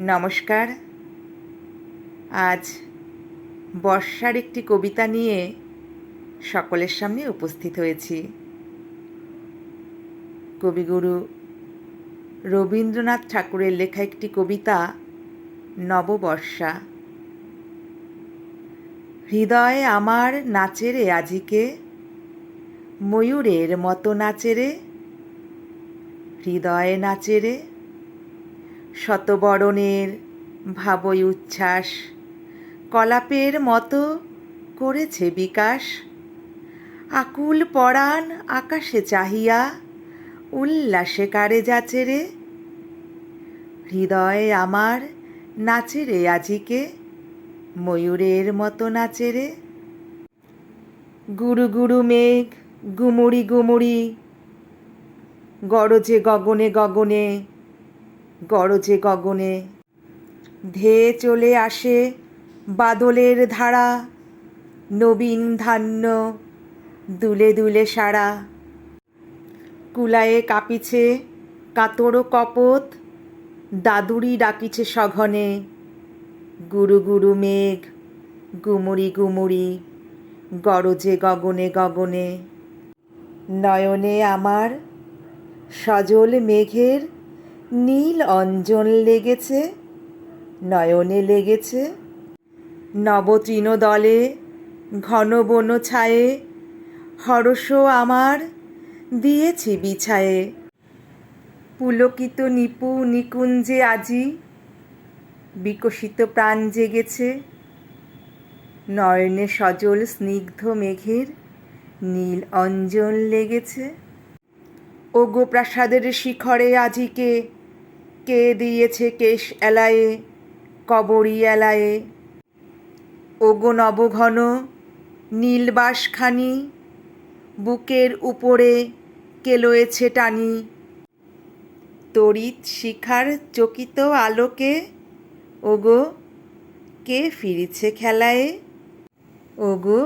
নমস্কার। আজ বর্ষার একটি কবিতা নিয়ে সকলের সামনে উপস্থিত হয়েছি। কবিগুরু রবীন্দ্রনাথ ঠাকুরের লেখা একটি কবিতা, নববর্ষা। হৃদয়ে আমার নাচেরে আজিকে, ময়ূরের মতো নাচেরে হৃদয়ে নাচেরে শতবরণের ভাবই উচ্ছ্বাস কলাপের মতো করেছে বিকাশ। আকুল পরাণ আকাশে চাহিয়া উল্লাসে কারে যাচে রে। হৃদয়ে আমার নাচে রে আজিকে, ময়ূরের মতো নাচে রে। গুরু গুরু মেঘ, গুমুড়ি গুমুড়ি, গরজে গগনে গগনে গরজে গগনে। ধেয়ে চলে আসে বাদলের ধারা, নবীন ধান্য, দুলে দুলে সারা। কুলায়ে কাঁপিছে কাতর কপত, দাদুরি ডাকিছে সঘনে। গুরু গুরু মেঘ, গুমুরি গুমুরি, গরজে গগনে গগনে। নয়নে আমার সজল মেঘের নীল অঞ্জন লেগেছে, নয়নে লেগেছে, নবতৃণ দলে, ঘন বন ছায়ে, হরষ আমার দিয়েছি বিছায়ে। পুলকিত নিপু নিকুঞ্জে আজি, বিকশিত প্রাণ জেগেছে, নয়নে সজল স্নিগ্ধ মেঘের নীল অঞ্জন লেগেছে। ওগো প্রাসাদের শিখরে আজিকে কে দিয়েছে কেশ এলায়ে, কবরী এলায়ে? ওগো নবঘন নীলবাসখানি বুকের উপরে কেলোয়েছে টানি? তড়িৎ শিখার চকিত আলোকে, ওগো, কে ফিরেছে খেলায়? ওগো,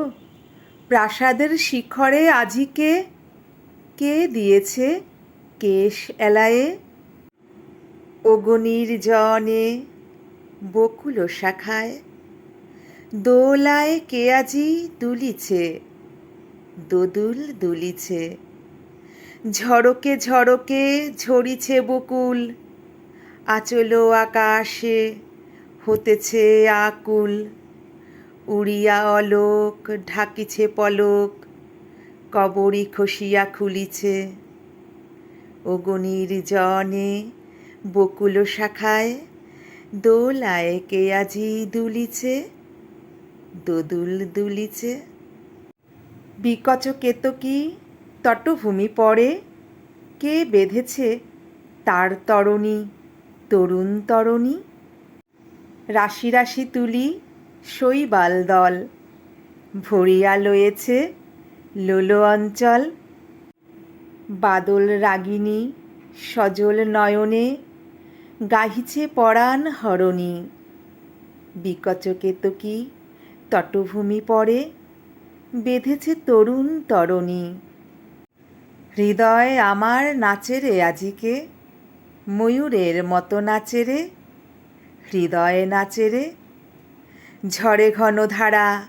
প্রাসাদের শিখরে আজিকে, কে দিয়েছে কেশ এলায়ে? অগনির জনে বকুল শাখায়। দোলায় কেয়াজি দুলিছে, দোদুল দুলিছে। ঝড়কে ঝড়কে ঝরিছে বকুল, আচল আকাশে হতেছে আকুল। উড়িয়া অলোক, ঢাকিছে পলক, কবরী খসিয়া খুলিছে। অগনির জনে বকুল শাখায়, দোলায় কে আজি দুলিছে, দোদুল দুলিছে। বিকচ কেতকী তটভূমি পড়ে, কে বেঁধেছে তার তরণী, তরুণ তরণী? রাশি রাশি তুলি শৈবাল দল, ভরিয়া লয়েছে লোলো অঞ্চল। বাদল রাগিনী সজল নয়নে গাহিছে পরাণ হরণী। বিকচ কেতকী তটভূমি পরে বেঁধেছে তরুণ তরণী। হৃদয় আমার নাচেরে আজিকে, ময়ূরের মতো নাচেরে হৃদয়ে নাচেরে ঝড়ে ঘন ধারা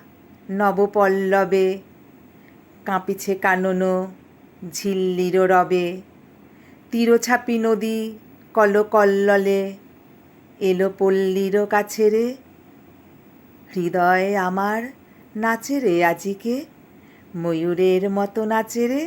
নবপল্লবে, কাঁপিছে কাননো ঝিল্লির রবে। তীরছাপি নদী কলকল্ললে এলো পল্লীরও কাছে রে। হৃদয় আমার নাচে রে আজিকে ময়ূরের মতো নাচে রে।